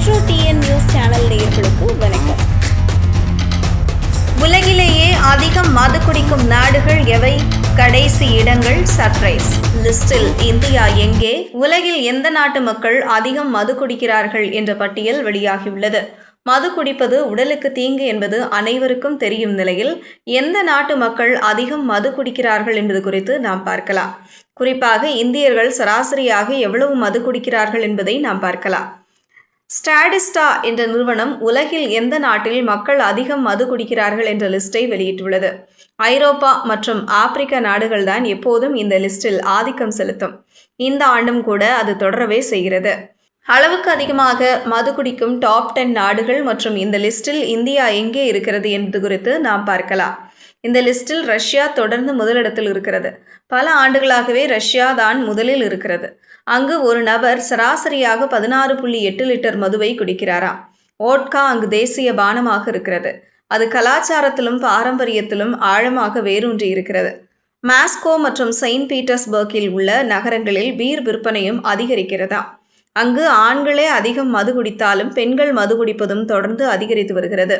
Metro TN news channel நேயர்களுக்கு வணக்கம். உலகிலேயே அதிகம் மது குடிக்கும் நாடுகள் எவை? கடைசி இடங்கள் சர்ப்ரைஸ் லிஸ்டில் இந்தியா எங்கே? உலகில் எந்த நாட்டு மக்கள் அதிகம் மது குடிக்கிறார்கள் என்ற பட்டியல் வெளியாகியுள்ளது. மது குடிப்பது உடலுக்கு தீங்கு என்பது அனைவருக்கும் தெரியும் நிலையில் எந்த நாட்டு மக்கள் அதிகம் மது குடிக்கிறார்கள் என்பது குறித்து நாம் பார்க்கலாம். குறிப்பாக இந்தியர்கள் சராசரியாக எவ்வளவு மது குடிக்கிறார்கள் என்பதை நாம் பார்க்கலாம். ஸ்டாடிஸ்டா என்ற நிறுவனம் உலகில் எந்த நாட்டில் மக்கள் அதிகம் மது குடிக்கிறார்கள் என்ற லிஸ்டை வெளியிட்டுள்ளது. ஐரோப்பா மற்றும் ஆப்பிரிக்க நாடுகள்தான் எப்போதும் இந்த லிஸ்டில் ஆதிக்கம் செலுத்தும். இந்த ஆண்டும் கூட அது தொடரவே செய்கிறது. அளவுக்கு அதிகமாக மது குடிக்கும் டாப் டென் நாடுகள் மற்றும் இந்த லிஸ்டில் இந்தியா எங்கே இருக்கிறது என்பது குறித்து நாம் பார்க்கலாம். இந்த லிஸ்டில் ரஷ்யா தொடர்ந்து முதலிடத்தில் இருக்கிறது. பல ஆண்டுகளாகவே ரஷ்யா தான் முதலில் இருக்கிறது. அங்கு ஒரு நபர் சராசரியாக பதினாறு புள்ளி எட்டு லிட்டர் மதுவை குடிக்கிறாராம் ஓட்கா அங்கு தேசிய பானமாக இருக்கிறது. அது கலாச்சாரத்திலும் பாரம்பரியத்திலும் ஆழமாக வேரூன்றி இருக்கிறது. மாஸ்கோ மற்றும் செயின்ட் பீட்டர்ஸ்பர்க்கில் உள்ள நகரங்களில் பீர் விற்பனையும் அதிகரிக்கிறதா? அங்கு ஆண்களே அதிகம் மது குடித்தாலும் பெண்கள் மது குடிப்பதும் தொடர்ந்து அதிகரித்து வருகிறது.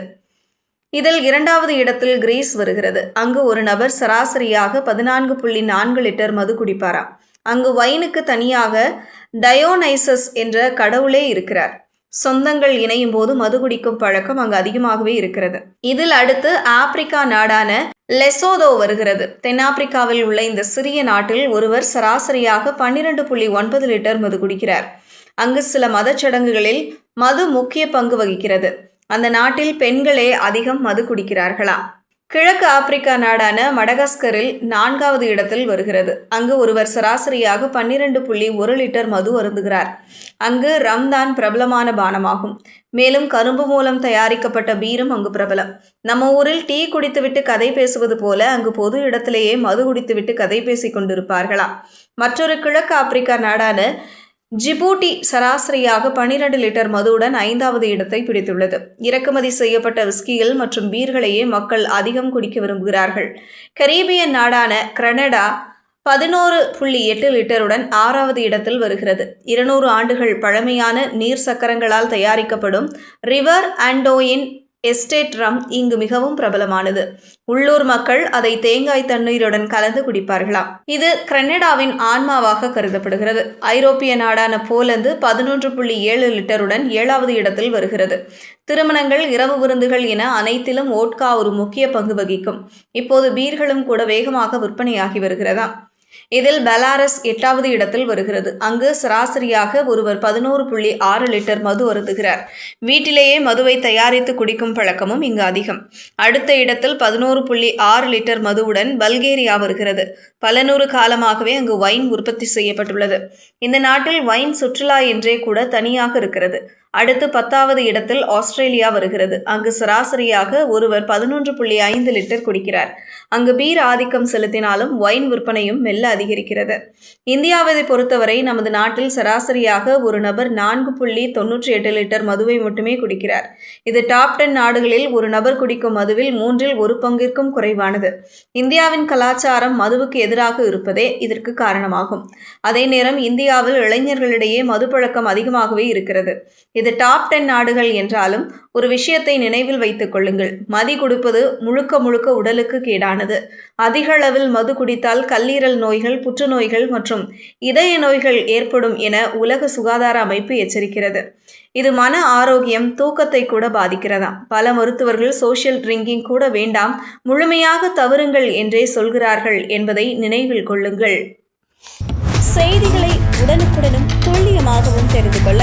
இதில் இரண்டாவது இடத்தில் கிரீஸ் வருகிறது. அங்கு ஒரு நபர் சராசரியாக பதினான்கு புள்ளி நான்கு லிட்டர் மது குடிப்பாராம். அங்கு வைனுக்கு தனியாக டயோனைசஸ் என்ற கடவுளே இருக்கிறார். சொந்தங்கள் இணையும் போது மது குடிக்கும் பழக்கம் அங்கு அதிகமாகவே இருக்கிறது. இதில் அடுத்து ஆப்பிரிக்கா நாடான லெசோதோ வருகிறது. தென்னாப்பிரிக்காவில் உள்ள இந்த சிறிய நாட்டில் ஒருவர் சராசரியாக பன்னிரண்டு புள்ளி ஒன்பது லிட்டர் மது குடிக்கிறார். அங்கு சில மதச்சடங்குகளில் மது முக்கிய பங்கு வகிக்கிறது. அந்த நாட்டில் பெண்களே அதிகம் மது குடிக்கிறார்களாம் கிழக்கு ஆப்பிரிக்கா நாடான மடகாஸ்கரில் நான்காவது இடத்தில் வருகிறது. அங்கு ஒருவர் சராசரியாக பன்னிரண்டு புள்ளி ஒரு லிட்டர் மது அருந்துகிறார். அங்கு ரம்தான் பிரபலமான பானமாகும். மேலும் கரும்பு மூலம் தயாரிக்கப்பட்ட பீரும் அங்கு பிரபலம். நம்ம ஊரில் டீ குடித்துவிட்டு கதை பேசுவது போல அங்கு பொது இடத்திலேயே மது குடித்துவிட்டு கதை பேசிக் கொண்டிருப்பார்களாம் மற்றொரு கிழக்கு ஆப்பிரிக்கா நாடான ஜிபூட்டி சராசரியாக பனிரெண்டு லிட்டர் மதுவுடன் ஐந்தாவது இடத்தை பிடித்துள்ளது. இறக்குமதி செய்யப்பட்ட விஸ்கிகள் மற்றும் பீர்களையே மக்கள் அதிகம் குடிக்க விரும்புகிறார்கள். கரீபியன் நாடான கனடா பதினோரு புள்ளி எட்டு லிட்டருடன் ஆறாவது இடத்தில் வருகிறது. இருநூறு ஆண்டுகள் பழமையான நீர் சக்கரங்களால் தயாரிக்கப்படும் ரிவர் அண்டோயின் எஸ்டேட் ரம் இங்கு மிகவும் பிரபலமானது. உள்ளூர் மக்கள் அதை தேங்காய் தண்ணீருடன் கலந்து குடிப்பார்களாம். இது கனடாவின் ஆன்மாவாக கருதப்படுகிறது. ஐரோப்பிய நாடான போலந்து பதினொன்று புள்ளி ஏழு லிட்டருடன் ஏழாவது இடத்தில் வருகிறது. திருமணங்கள் இரவு விருந்துகள் என அனைத்திலும் ஓட்கா ஒரு முக்கிய பங்கு வகிக்கும். இப்போது பீர்களும் கூட வேகமாக விற்பனையாகி வருகிறதா இதில் பெலாரஸ் எட்டாவது இடத்தில் வருகிறது. அங்கு சராசரியாக ஒருவர் பதினோரு புள்ளி ஆறு லிட்டர் மது அருந்துகிறார். வீட்டிலேயே மதுவை தயாரித்து குடிக்கும் பழக்கமும் இங்கு அதிகம். அடுத்த இடத்தில் பதினோரு புள்ளி ஆறு லிட்டர் மதுவுடன் பல்கேரியா வருகிறது. பல நூறு காலமாகவே அங்கு வைன் உற்பத்தி செய்யப்பட்டுள்ளது. இந்த நாட்டில் வைன் சுற்றுலா என்றே கூட தனியாக இருக்கிறது. அடுத்து பத்தாவது இடத்தில் ஆஸ்திரேலியா வருகிறது. அங்கு சராசரியாக ஒருவர் பதினொன்று புள்ளி ஐந்து லிட்டர் குடிக்கிறார். அங்கு பீர் ஆதிக்கம் செலுத்தினாலும் ஒயின் விற்பனையும் மெல்ல அதிகரிக்கிறது. இந்தியாவை பொறுத்தவரை நமது நாட்டில் சராசரியாக ஒரு நபர் நான்கு புள்ளி தொன்னூற்றி எட்டு லிட்டர் மதுவை மட்டுமே குடிக்கிறார். இது டாப் டென் நாடுகளில் ஒரு நபர் குடிக்கும் மதுவில் மூன்றில் ஒரு பங்கிற்கும் குறைவானது. இந்தியாவின் கலாச்சாரம் மதுவுக்கு எதிராக இருப்பதே இதற்கு காரணமாகும். அதே நேரம் இந்தியாவில் இளைஞர்களிடையே மது பழக்கம் அதிகமாகவே இருக்கிறது. இது டாப் டென் நாடுகள் என்றாலும் ஒரு விஷயத்தை நினைவில் வைத்துக் கொள்ளுங்கள். மதி கொடுப்பது முழுக்க முழுக்க உடலுக்கு கேடானது. அதிக அளவில் மது குடித்தால் கல்லீரல் நோய்கள் புற்றுநோய்கள் மற்றும் இதய நோய்கள் ஏற்படும் என உலக சுகாதார அமைப்பு எச்சரிக்கிறது. இது மன ஆரோக்கியம் தூக்கத்தை கூட பாதிக்கிறதாம். பல மருத்துவர்கள் சோஷியல் ட்ரிங்கிங் கூட வேண்டாம் முழுமையாக தவறுங்கள் என்றே சொல்கிறார்கள் என்பதை நினைவில் கொள்ளுங்கள். செய்திகளை உடனுக்குடனும் துல்லியமாகவும் தெரிந்து கொள்ள